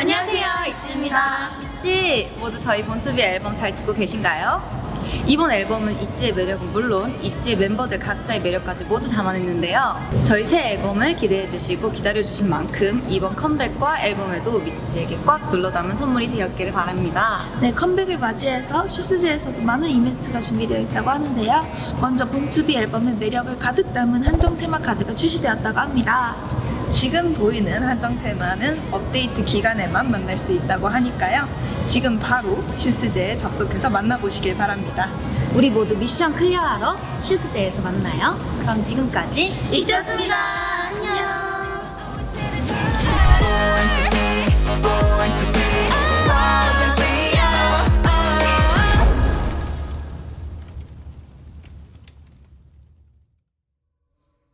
안녕하세요, 이지입니다. 있지 모두 저희 본투비 앨범 잘 듣고 계신가요? 이번 앨범은 있지의 매력은 물론 있지의 멤버들 각자의 매력까지 모두 담아냈는데요. 저희 새 앨범을 기대해 주시고 기다려 주신 만큼 이번 컴백과 앨범에도 미치에게 꽉 눌러 담은 선물이 되었기를 바랍니다. 네, 컴백을 맞이해서 슈스제에서도 많은 이벤트가 준비되어 있다고 하는데요. 먼저 본투비 앨범의 매력을 가득 담은 한정 테마 카드가 출시되었다고 합니다. 지금 보이는 한정 테마는 업데이트 기간에만 만날 수 있다고 하니까요. 지금 바로 슈스제에 접속해서 만나보시길 바랍니다. 우리 모두 미션 클리어하러 슈스제에서 만나요. 그럼 지금까지 이지였습니다.